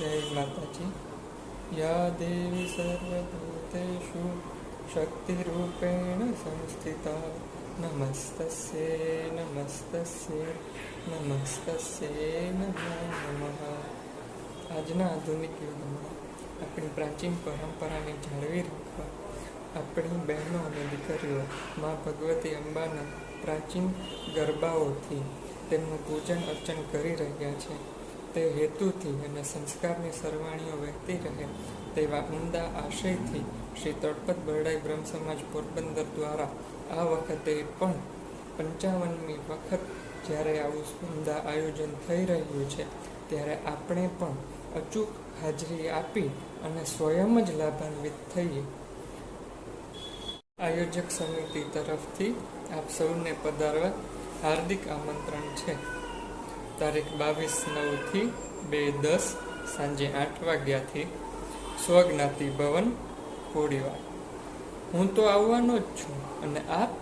જય માતાજી યા દેવી સર્વભૂતેષુ શક્તિરૂપેણ સંસ્થિતા નમસ્તસ્યે નમસ્તસ્યે નમસ્તસ્યે નમો આજના આધુનિક યુગમાં આપણી પ્રાચીન પરંપરાને જાળવી રાખવા આપણી બહેનો અને દીકરીઓ મા ભગવતી અંબાના પ્રાચીન ગરબાઓથી તેમનું પૂજન અર્ચન કરી રહ્યા છે. તે હેતુથી અને સંસ્કારની સરવાણીઓ વહેતી રહે તેવા ઉમદા આશયથી શ્રી તળપત બરડાઈ બ્રહ્મ સમાજ પોરબંદર દ્વારા આ વખતે પણ પંચાવનમી વખત જ્યારે આવું ઉમદા આયોજન થઈ રહ્યું છે, ત્યારે આપણે પણ અચૂક હાજરી આપી અને સ્વયં જ લાભાન્વિત થઈએ. આયોજક સમિતિ તરફથી આપ સૌને પધારવા હાર્દિક આમંત્રણ છે. તારીખ બાવીસ નવથી બે દસ સાંજે આઠ વાગ્યાથી સ્વજ્ઞાતિ ભવન કોડીવાર હું તો આવવાનો જ છું અને આપ?